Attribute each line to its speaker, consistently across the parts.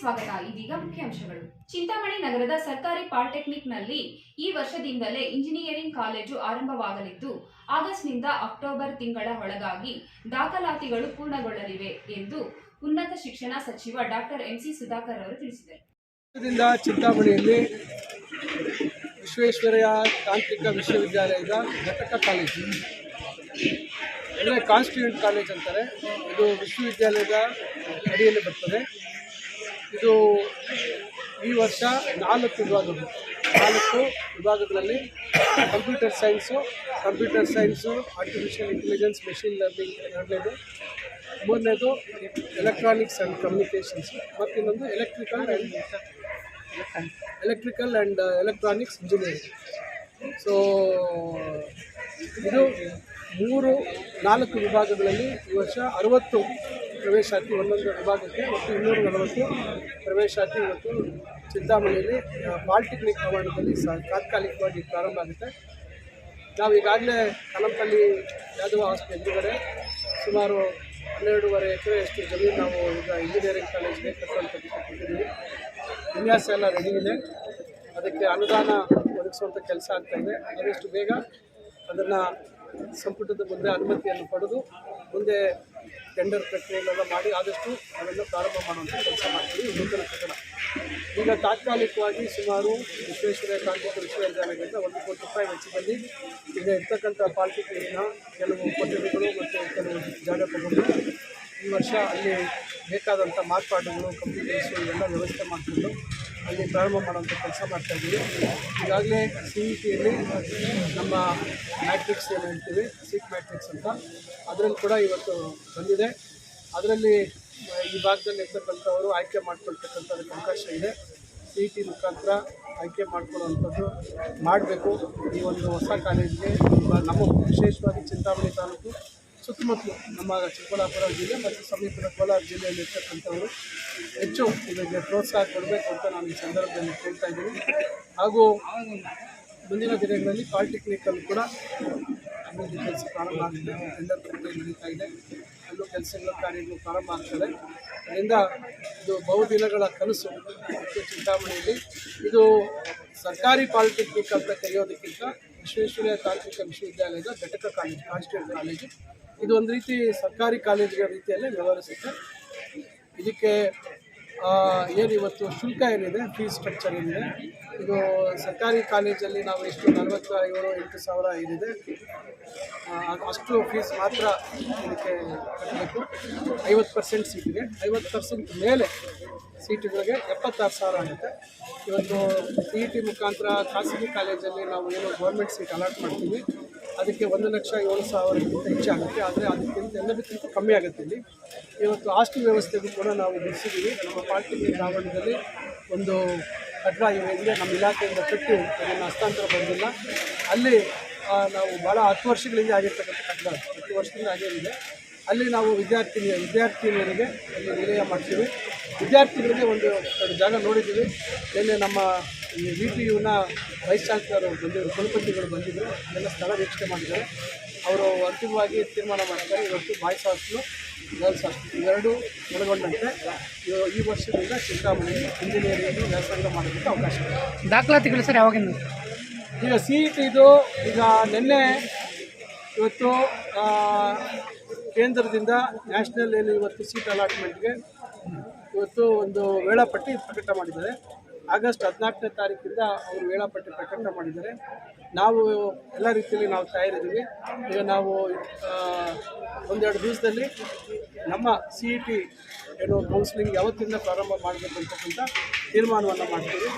Speaker 1: ಸ್ವಾಗತ. ಇದೀಗ ಮುಖ್ಯಾಂಶಗಳು ಚಿಂತಾಮಣಿ ನಗರದ ಸರ್ಕಾರಿ ಪಾಲಿಟೆಕ್ನಿಕ್ನಲ್ಲಿ ಈ ವರ್ಷದಿಂದಲೇ ಇಂಜಿನಿಯರಿಂಗ್ ಕಾಲೇಜು ಆರಂಭವಾಗಲಿದ್ದು, ಆಗಸ್ಟ್ನಿಂದ ಅಕ್ಟೋಬರ್ ತಿಂಗಳ ಒಳಗಾಗಿ ದಾಖಲಾತಿಗಳು ಪೂರ್ಣಗೊಳ್ಳಲಿವೆ ಎಂದು ಉನ್ನತ ಶಿಕ್ಷಣ ಸಚಿವ ಡಾಕ್ಟರ್ ಎಂಸಿ ಸುಧಾಕರ್ ಅವರು ತಿಳಿಸಿದರು.
Speaker 2: ಚಿಂತಾಮಣಿಯಲ್ಲಿ ವಿಶ್ವೇಶ್ವರಯ್ಯ ತಾಂತ್ರಿಕ ವಿಶ್ವವಿದ್ಯಾಲಯದ ಘಟಕ ಕಾಲೇಜು. ಕಾನ್ಸ್ಟಿಟ್ಯೂಟ್ ಕಾಲೇಜ್ ಅಂತಾರೆ. ಇದು ವಿಶ್ವವಿದ್ಯಾಲಯದ ಅಡಿಯಲ್ಲಿ ಬರ್ತದೆ. ಇದು ಈ ವರ್ಷ ನಾಲ್ಕು ವಿಭಾಗಗಳು. ನಾಲ್ಕು ವಿಭಾಗಗಳಲ್ಲಿ computer science computer science artificial intelligence machine learning ಎರಡನೇದು. ಮೂರನೇದು ಎಲೆಕ್ಟ್ರಾನಿಕ್ಸ್ ಆ್ಯಂಡ್ ಕಮ್ಯುನಿಕೇಷನ್ಸ್ ಮತ್ತು ಇನ್ನೊಂದು electrical and electrical and electronics engineering so ಇದು ಮೂರು, ನಾಲ್ಕು ವಿಭಾಗಗಳಲ್ಲಿ ಈ ವರ್ಷ ಅರವತ್ತು ಪ್ರವೇಶಾತಿ ಒಂದೊಂದು ವಿಭಾಗಕ್ಕೆ ಮತ್ತು ಇನ್ನೂರ ನಲವತ್ತು ಪ್ರವೇಶಾತಿ ಮತ್ತು ಚಿಂತಾಮಣಿಯಲ್ಲಿ ಪಾಲಿಟೆಕ್ನಿಕ್ ಆವರಣದಲ್ಲಿ ಸಹ ತಾತ್ಕಾಲಿಕವಾಗಿ ಪ್ರಾರಂಭ ಆಗುತ್ತೆ. ನಾವು ಈಗಾಗಲೇ ಕಲಂಪಲ್ಲಿ ಯಾದವ ಹಾಸ್ಟೆಲ್ ಎದುರುಗಡೆ ಸುಮಾರು ಹನ್ನೆರಡೂವರೆ ಎಕರೆಯಷ್ಟು ಜಮೀನು ನಾವು ಈಗ ಇಂಜಿನಿಯರಿಂಗ್ ಕಾಲೇಜ್ಗೆ ಕಟ್ಟುವಂಥದ್ದು ವಿನ್ಯಾಸ ಎಲ್ಲ ರೆಡಿ ಇದೆ. ಅದಕ್ಕೆ ಅನುದಾನ ಒದಗಿಸುವಂಥ ಕೆಲಸ ಆಗ್ತಾಯಿದೆ ಆದಷ್ಟು ಬೇಗ ಅದನ್ನು ಸಂಪುಟದ ಮುಂದೆ ಅನುಮತಿಯನ್ನು ಪಡೆದು ಮುಂದೆ ಟೆಂಡರ್ ಪ್ರಕ್ರಿಯೆಗಳೆಲ್ಲ ಮಾಡಿ ಆದಷ್ಟು ಅದನ್ನು ಪ್ರಾರಂಭ ಮಾಡುವಂಥ ಕೆಲಸ ಮಾಡ್ತೀವಿ ನೂತನ ಕಟ್ಟಡ ಈಗ ತಾತ್ಕಾಲಿಕವಾಗಿ ಸುಮಾರು ವಿಶ್ವೇಶ್ವರಯ್ಯ ತಾಂತ್ರಿಕ ವಿಶ್ವವಿದ್ಯಾಲಯದಿಂದ ಒಂದು ಕೋಟಿ ರೂಪಾಯಿ ವೆಚ್ಚದಲ್ಲಿ ಈಗ ಇರ್ತಕ್ಕಂಥ ಪಾಲಿಟೆಕ್ನಿಕ್ನ ಕೆಲವು ಕೊಠಡಿಗಳು ಮತ್ತು ಕೆಲವು ಜಾಗ ತಗೊಂಡು ಈ ವರ್ಷ ಅಲ್ಲಿ ಬೇಕಾದಂಥ ಮಾರ್ಪಾಡುಗಳು ಕಂಪ್ಯೂಟರ್ಸು ಎಲ್ಲ ವ್ಯವಸ್ಥೆ ಮಾಡಿಕೊಂಡು ಅಲ್ಲಿ ಪ್ರಾರಂಭ ಮಾಡುವಂಥ ಕೆಲಸ ಮಾಡ್ತಾಯಿದ್ದೀವಿ ಈಗಾಗಲೇ ಸಿ ಇ ಟಿಯಲ್ಲಿ ನಮ್ಮ ಮ್ಯಾಟ್ರಿಕ್ಸ್ ಏನು ಹೇಳ್ತೀವಿ ಸೀಟ್ ಮ್ಯಾಟ್ರಿಕ್ಸ್ ಅಂತ. ಅದರಲ್ಲಿ ಕೂಡ ಇವತ್ತು ಬಂದಿದೆ. ಅದರಲ್ಲಿ ಈ ಭಾಗದಲ್ಲಿ ಇರ್ತಕ್ಕಂಥವರು ಆಯ್ಕೆ ಮಾಡ್ಕೊಳ್ತಕ್ಕಂಥದ್ದು ಅವಕಾಶ ಇದೆ. ಸಿ ಇ ಟಿ ಮುಖಾಂತರ ಆಯ್ಕೆ ಮಾಡ್ಕೊಳ್ಳುವಂಥದ್ದು ಮಾಡಬೇಕು. ಈ ಒಂದು ಹೊಸ ಕಾಲೇಜಿಗೆ ನಮ್ಮ ವಿಶೇಷವಾಗಿ ಚಿಂತಾಮಣಿ ತಾಲೂಕು ಸುತ್ತಮುತ್ತಲು ನಮ್ಮ ಚಿಕ್ಕಬಳ್ಳಾಪುರ ಜಿಲ್ಲೆ ಮತ್ತು ಸಮೀಪದ ಕೋಲಾರ ಜಿಲ್ಲೆಯಲ್ಲಿ ಇರ್ತಕ್ಕಂಥವರು ಹೆಚ್ಚು ಇದಕ್ಕೆ ಪ್ರೋತ್ಸಾಹ ಕೊಡಬೇಕು ಅಂತ ನಾನು ಈ ಸಂದರ್ಭದಲ್ಲಿ ಕೇಳ್ತಾ ಇದ್ದೀನಿ. ಹಾಗೂ ಮುಂದಿನ ದಿನಗಳಲ್ಲಿ ಪಾಲಿಟೆಕ್ನಿಕಲ್ಲಿ ಕೂಡ ಅಭಿವೃದ್ಧಿ ಕೆಲಸ ಪ್ರಾರಂಭ ಆಗಿದೆ ಟೆಂಡರ್ ಪ್ರಕ್ರಿಯೆ ನಡೀತಾ ಇದೆ. ಅಲ್ಲೂ ಕೆಲಸಗಳ, ಕಾರ್ಯಗಳು ಪ್ರಾರಂಭ ಆಗ್ತದೆ. ಅದರಿಂದ ಇದು ಬಹುದಿನಗಳ ಕನಸು ಚಿಂತಾಮಣಿಯಲ್ಲಿ ಇದು ಸರ್ಕಾರಿ ಪಾಲಿಟೆಕ್ನಿಕ್ ಅಂತ ಕರೆಯೋದಕ್ಕಿಂತ ವಿಶ್ವೇಶ್ವರಯ್ಯ ತಾಂತ್ರಿಕ ವಿಶ್ವವಿದ್ಯಾಲಯದ ಘಟಕ ಕಾಲೇಜು ಕಾನ್ಸ್ಟಿಟ್ಯೂಟ್ ಕಾಲೇಜು. ಇದು ಒಂದು ರೀತಿ ಸರ್ಕಾರಿ ಕಾಲೇಜುಗಳ ರೀತಿಯಲ್ಲೇ ವ್ಯವಹರಿಸುತ್ತೆ. ಇದಕ್ಕೆ ಏನು ಇವತ್ತು ಶುಲ್ಕ ಏನಿದೆ ಫೀಸ್ ಸ್ಟ್ರಕ್ಚರ್ ಏನಿದೆ, ಇದು ಸರ್ಕಾರಿ ಕಾಲೇಜಲ್ಲಿ ನಾವು ಎಷ್ಟು ನಲವತ್ತ ಏಳು ಎಂಟು ಸಾವಿರ ಏನಿದೆ ಅಷ್ಟು ಫೀಸ್ ಮಾತ್ರ ಇದಕ್ಕೆ ಕಟ್ಟಬೇಕು. ಐವತ್ತು ಪರ್ಸೆಂಟ್ ಸೀಟಿಗೆ ಐವತ್ತು ಪರ್ಸೆಂಟ್ ಮೇಲೆ ಸೀಟುಗಳಿಗೆ ಎಪ್ಪತ್ತಾರು ಸಾವಿರ ಆಗುತ್ತೆ. ಇವತ್ತು ಸಿ ಇ ಟಿ ಮುಖಾಂತರ ಖಾಸಗಿ ಕಾಲೇಜಲ್ಲಿ ನಾವು ಏನು ಗೌರ್ಮೆಂಟ್ ಸೀಟ್ ಅಲಾಟ್ ಮಾಡ್ತೀವಿ. ಅದಕ್ಕೆ ಒಂದು ಲಕ್ಷ ಏಳು ಸಾವಿರಕ್ಕಿಂತ ಹೆಚ್ಚಾಗುತ್ತೆ ಆದರೆ ಅದಕ್ಕಿಂತ ಎಲ್ಲದಕ್ಕಿಂತ ಕಮ್ಮಿ ಆಗುತ್ತೆ ಇಲ್ಲಿ. ಇವತ್ತು ಹಾಸ್ಟೆಲ್ ವ್ಯವಸ್ಥೆಗೂ ಕೂಡ ನಾವು ಬಿಡಿಸಿದ್ದೀವಿ. ನಮ್ಮ ಪಾರ್ಟಿ ಆವರಣದಲ್ಲಿ ಒಂದು ಕಟ್ಟಡ ಏನಿದೆ ನಮ್ಮ ಇಲಾಖೆಯಿಂದ ಕಟ್ಟಿ ಅದನ್ನು ಹಸ್ತಾಂತರ ಬಂದಿಲ್ಲ. ಅಲ್ಲಿ ನಾವು ಭಾಳ ಹತ್ತು ವರ್ಷಗಳಿಂದ ಆಗಿರ್ತಕ್ಕಂಥ ಕಟ್ಟಡ. ಹತ್ತು ವರ್ಷದಿಂದ ಆಗೇನಿದೆ ಅಲ್ಲಿ ನಾವು ವಿದ್ಯಾರ್ಥಿನಿಯ, ವಿದ್ಯಾರ್ಥಿನಿಯರಿಗೆ ಅಲ್ಲಿ ನಿಲಯ ಮಾಡ್ತೀವಿ. ವಿದ್ಯಾರ್ಥಿಗಳಿಗೆ ಒಂದು ಜಾಗ ನೋಡಿದ್ದೀವಿ. ನಿನ್ನೆ ನಮ್ಮ ಈ ವಿ ಪಿ ಯುನ ವೈಸ್ ಚಾನ್ಸಲರ್ ಅವರು ಬಂದಿದ್ದರು ಕುಲಪತಿಗಳು ಬಂದಿದ್ದರು ಅದೆಲ್ಲ ಸ್ಥಳ ವೀಕ್ಷಣೆ ಮಾಡಿದ್ದಾರೆ. ಅವರು ಅಂತಿಮವಾಗಿ ತೀರ್ಮಾನ ಮಾಡ್ತಾರೆ ಇವತ್ತು ಬಾಯ್ಸ್ ಹಾಸ್ಟ್ಲು ಗರ್ಲ್ಸ್ ಹಾಸ್ಟೆಲ್ ಇವೆರಡೂ ಒಳಗೊಂಡಂತೆ. ಈ ವರ್ಷದಿಂದ ಚಿಂತಾಮಣಿ ಇಂಜಿನಿಯರಿಂಗ್ ವ್ಯಾಸಂಗ ಮಾಡೋದಕ್ಕೆ ಅವಕಾಶ ಇದೆ.
Speaker 3: ದಾಖಲಾತಿಗಳು ಸರ್ ಯಾವಾಗಿಂದ?
Speaker 2: ಈಗ ಸಿ ಇ ಟಿದು ಈಗ ನಿನ್ನೆ ಇವತ್ತು ಕೇಂದ್ರದಿಂದ ನ್ಯಾಷನಲ್ ಏನು ಇವತ್ತು ಸೀಟ್ ಅಲಾಟ್ಮೆಂಟ್ಗೆ ಇವತ್ತು ಒಂದು ವೇಳಾಪಟ್ಟಿ ಪ್ರಕಟ ಮಾಡಿದ್ದಾರೆ. ಆಗಸ್ಟ್ ಹದಿನಾಲ್ಕನೇ ತಾರೀಕಿಂದ ಅವರು ವೇಳಾಪಟ್ಟಿ ಪ್ರಕಟ ಮಾಡಿದ್ದಾರೆ. ನಾವು ಎಲ್ಲ ರೀತಿಯಲ್ಲಿ ನಾವು ತಯಾರಿದ್ದೀವಿ. ಈಗ ನಾವು ಒಂದೆರಡು ದಿವಸದಲ್ಲಿ ನಮ್ಮ ಸಿ ಇ ಟಿ ಏನು ಕೌನ್ಸಿಲಿಂಗ್ ಯಾವತ್ತಿಂದ ಪ್ರಾರಂಭ ಮಾಡಬೇಕು ಅಂತಕ್ಕಂಥ ತೀರ್ಮಾನವನ್ನು ಮಾಡ್ತೀವಿ.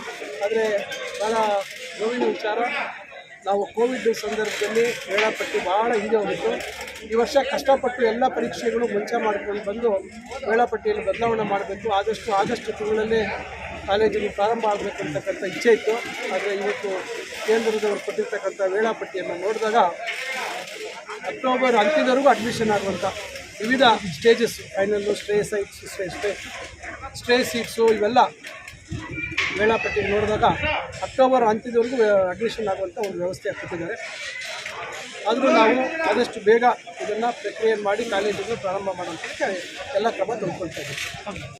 Speaker 2: ಆದರೆ ಭಾಳ ನೋವಿನ ವಿಚಾರ. ನಾವು ಕೋವಿಡ್ ಸಂದರ್ಭದಲ್ಲಿ ವೇಳಾಪಟ್ಟಿ ಭಾಳ ಹಿಂದೆ ಹೋಗಿತ್ತು. ಈ ವರ್ಷ ಕಷ್ಟಪಟ್ಟು ಎಲ್ಲ ಪರೀಕ್ಷೆಗಳು ಮುಂಚೆ ಮಾಡ್ಕೊಂಡು ಬಂದು ವೇಳಾಪಟ್ಟಿಯಲ್ಲಿ ಬದಲಾವಣೆ ಮಾಡಬೇಕು. ಆದಷ್ಟು ಆಗಸ್ಟ್ ತಿಂಗಳಲ್ಲೇ ಕಾಲೇಜಿಗೆ ಪ್ರಾರಂಭ ಆಗಬೇಕು ಅಂತಕ್ಕಂಥ ಇಚ್ಛೆ ಇತ್ತು. ಆದರೆ ಇವತ್ತು ಕೇಂದ್ರದವರು ಕೊಟ್ಟಿರ್ತಕ್ಕಂಥ ವೇಳಾಪಟ್ಟಿಯನ್ನು ನೋಡಿದಾಗ ಅಕ್ಟೋಬರ್ ಅಂತ್ಯದವರೆಗೂ ಅಡ್ಮಿಷನ್ ಆಗುವಂಥ ವಿವಿಧ stages final stay sites stay stay stay seats ಇವೆಲ್ಲ ವೇಳಾಪಟ್ಟಿ ನೋಡಿದಾಗ ಅಕ್ಟೋಬರ್ ಅಂತ್ಯದವರೆಗೂ ಅಡ್ಮಿಷನ್ ಆಗುವಂಥ ಒಂದು ವ್ಯವಸ್ಥೆ ಕೊಟ್ಟಿದ್ದಾರೆ ಆದರೂ ನಾವು ಆದಷ್ಟು ಬೇಗ ಇದನ್ನು ಪ್ರಕ್ರಿಯೆ ಮಾಡಿ ಕಾಲೇಜನ್ನು ಪ್ರಾರಂಭ ಮಾಡೋದಕ್ಕೆ ಎಲ್ಲ ಕ್ರಮ ತೆಗೆದುಕೊಳ್ತಾ ಇದ್ದೀವಿ.